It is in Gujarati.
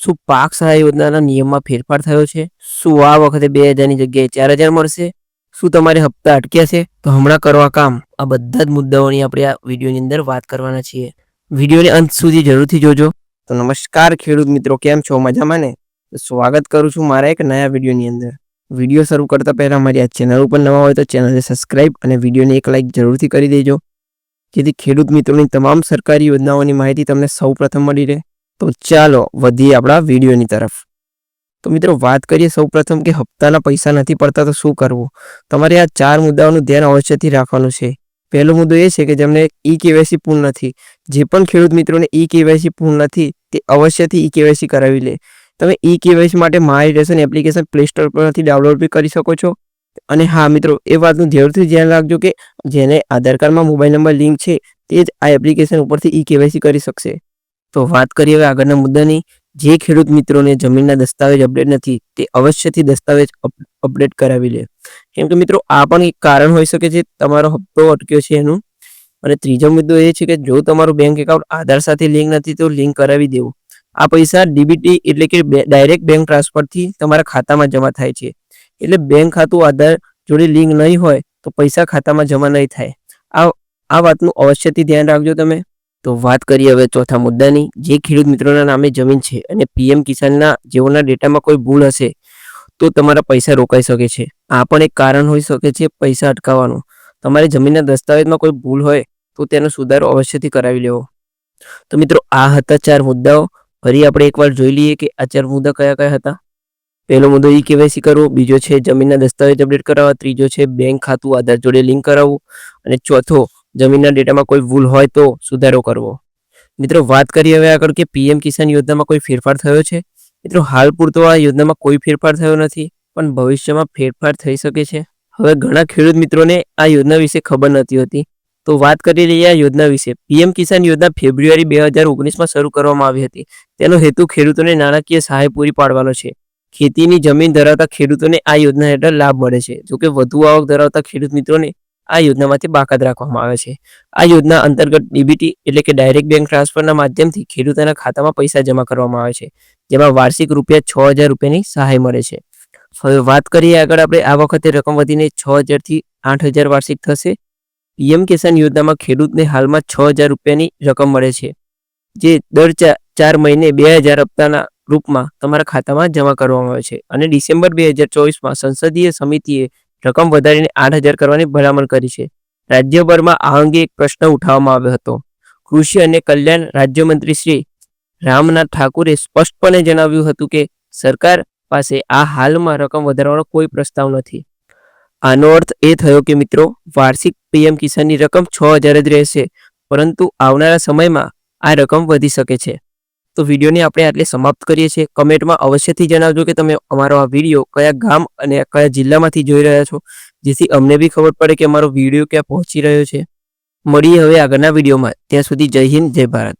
શું પાક સહાય યોજનાના નિયમમાં ફેરફાર થયો છે? શું આ વખતે બે હજારની જગ્યાએ ચાર હજાર મળશે? શું તમારે હપ્તા અટક્યા છે? તો હમણાં કરવા કામ. આ બધા જ મુદ્દાઓની આપણે આ વિડીયોની અંદર વાત કરવાના છીએ. વિડીયોને અંત સુધી જરૂરથી જોજો. તો નમસ્કાર ખેડૂત મિત્રો, કેમ છો? મજામાં ને? સ્વાગત કરું છું મારા એક નયા વિડીયોની અંદર. વીડિયો શરૂ કરતા પહેલાં મારી આ ચેનલ ઉપર નવા હોય તો ચેનલને સબસ્ક્રાઇબ અને વિડીયોને એક લાઇક જરૂરથી કરી દેજો. જેથી ખેડૂત મિત્રોની તમામ સરકારી યોજનાઓની માહિતી તમને સૌપ્રથમ મળી રહે. તો ચાલો વધીએ આપણા વિડીયોની તરફ. તો મિત્રો વાત કરીએ સૌપ્રથમ કે હપ્તાના પૈસા નથી પડતા તો શું કરવું? તમારે આ ચાર મુદ્દાઓનું ધ્યાન અવશ્યથી રાખવાનું છે. પહેલો મુદ્દો એ છે કે જેમને ઈ કેવાયસી પૂર્ણ નથી. જે પણ ખેડૂત મિત્રોને ઈ કેવાયસી પૂર્ણ નથી, તે અવશ્યથી ઈ કેવાયસી કરાવી લે. તમે ઈ કેવાયસી માટે My Ration application play store પરથી ડાઉનલોડ બી કરી શકો છો. અને હા મિત્રો, એ વાતનું જરૂરથી ધ્યાન રાખજો કે જેને આધાર કાર્ડમાં મોબાઈલ નંબર લિંક છે, તે જ આ એપ્લિકેશન ઉપરથી ઈ કેવાયસી કરી શકશે. તો વાત કરીએ હવે આગળના મુદ્દાની. જે ખેડૂત મિત્રોને જમીનના દસ્તાવેજ અપડેટ નથી, તે અવશ્યથી દસ્તાવેજ અપ- અપડેટ કરાવી લે. કેમ કે મિત્રો, આ પણ એક કારણ હોઈ શકે છે, તમારો હપ્તો અટક્યો છે એનું. અને ત્રીજો મુદ્દો એ છે કે જો તમારું બેંક એકાઉન્ટ આધાર સાથે લિંક નથી, તો લિંક કરાવી દેવું. આ પૈસા ડીબીટી એટલે કે ડાયરેક્ટ બેંક ટ્રાન્સફરથી તમારા ખાતામાં જમા થાય છે. એટલે બેંક ખાતું આધાર જોડે લિંક નહીં હોય, તો પૈસા ખાતામાં જમા નહીં થાય. આ આ વાતનું અવશ્યથી ધ્યાન રાખજો તમે. તો વાત કરીએ હવે ચોથા મુદ્દાની. જે ખેડૂત મિત્રોના નામે જમીન છે અને પીએમ કિસાનના જેઓના ડેટામાં કોઈ ભૂલ હશે, તો તમારા પૈસા રોકાઈ શકે છે. આ પણ એક કારણ હોઈ શકે છે પૈસા અટકાવવાનું. તમારી જમીનના દસ્તાવેજમાં કોઈ ભૂલ હોય, તો તેનો સુધારો અવશ્યથી કરાવી લેવો. તો મિત્રો, આ હતા ચાર મુદ્દાઓ. ફરી આપણે એકવાર જોઈ લઈએ કે આ ચાર મુદ્દા કયા કયા હતા. પહેલો મુદ્દો ઈ કેવાયસી કરવો, બીજો છે જમીનના દસ્તાવેજ અપડેટ કરાવવા, ત્રીજો છે બેંક ખાતું, આધાર જોડે લિંક કરાવવું, અને ચોથો જમીનના ડેટામાં કોઈ ભૂલ હોય તો સુધારો કરવો. મિત્રો, વાત કરીએ હવે આગળ કે પીએમ કિસાન યોજનામાં કોઈ ફેરફાર થયો છે? મિત્રો, હાલ પૂરતો આ યોજનામાં કોઈ ફેરફાર થયો નથી, પણ ભવિષ્યમાં ફેરફાર થઈ શકે છે. હવે ઘણા ખેડૂત મિત્રોને આ યોજના વિશે ખબર નથી હોતી. તો વાત કરી રહી આ યોજના વિશે. પીએમ કિસાન યોજના ફેબ્રુઆરી બે હજાર ઓગણીસમાં શરૂ કરવામાં આવી હતી. તેનો હેતુ ખેડૂતોને નાણાકીય સહાય પૂરી પાડવાનો છે. ખેતીની જમીન ધરાવતા ખેડૂતોને આ યોજના હેઠળ લાભ મળે છે. જોકે વધુ આવક ધરાવતા ખેડૂત મિત્રોને આ યોજનામાંથી બાકાત રાખવામાં આવે છે. આ યોજના અંતર્ગત ડીબીટી એટલે કે ડાયરેક્ટ બેંક ટ્રાન્સફરના માધ્યમથી ખેડૂતોના ખાતામાં પૈસા જમા કરવામાં આવે છે, જેમાં વાર્ષિક રૂપિયા છ હજાર રૂપિયાની સહાય મળે છે. હવે વાત કરીએ આગળ આપણે આ વખતે રકમ વધીને છ હજારથી આઠ હજાર વાર્ષિક થશે. પીએમ કિસાન યોજનામાં ખેડૂતને હાલમાં છ હજાર રૂપિયાની રકમ મળે છે, જે દર ચાર મહિને બે હજાર હપ્તાના રૂપમાં તમારા ખાતામાં જમા કરવામાં આવે છે અને ડિસેમ્બર બે હજાર ચોવીસમાં સંસદીય સમિતિએ રકમ વધારીને આઠ હજાર કરવાની ભલામણ કરી છે. રાજ્યભરમાં આ અંગે એક પ્રશ્ન ઉઠાવવામાં આવ્યો હતો. કૃષિ અને કલ્યાણ રાજ્યમંત્રી શ્રી રામનાથ ઠાકુરે સ્પષ્ટપણે જણાવ્યું હતું કે, સરકાર પાસે આ હાલમાં રકમ વધારવાનો કોઈ પ્રસ્તાવ નથી. આનો અર્થ એ થયો કે મિત્રો, વાર્ષિક પીએમ કિસાનની રકમ છ હજાર જ રહેશે, પરંતુ આવનારા સમયમાં આ રકમ વધી શકે છે. તો વિડીયોને આપણે આટલે સમાપ્ત કરીએ છીએ. કમેન્ટમાં અવશ્યથી જણાવજો કે તમે અમારો આ વીડિયો કયા ગામ અને કયા જિલ્લામાંથી જોઈ રહ્યા છો, જેથી અમને બી ખબર પડે કે અમારો વીડિયો ક્યાં પહોંચી રહ્યો છે. મળીએ હવે આગળના વિડીયોમાં. ત્યાં સુધી જય હિન્દ, જય ભારત.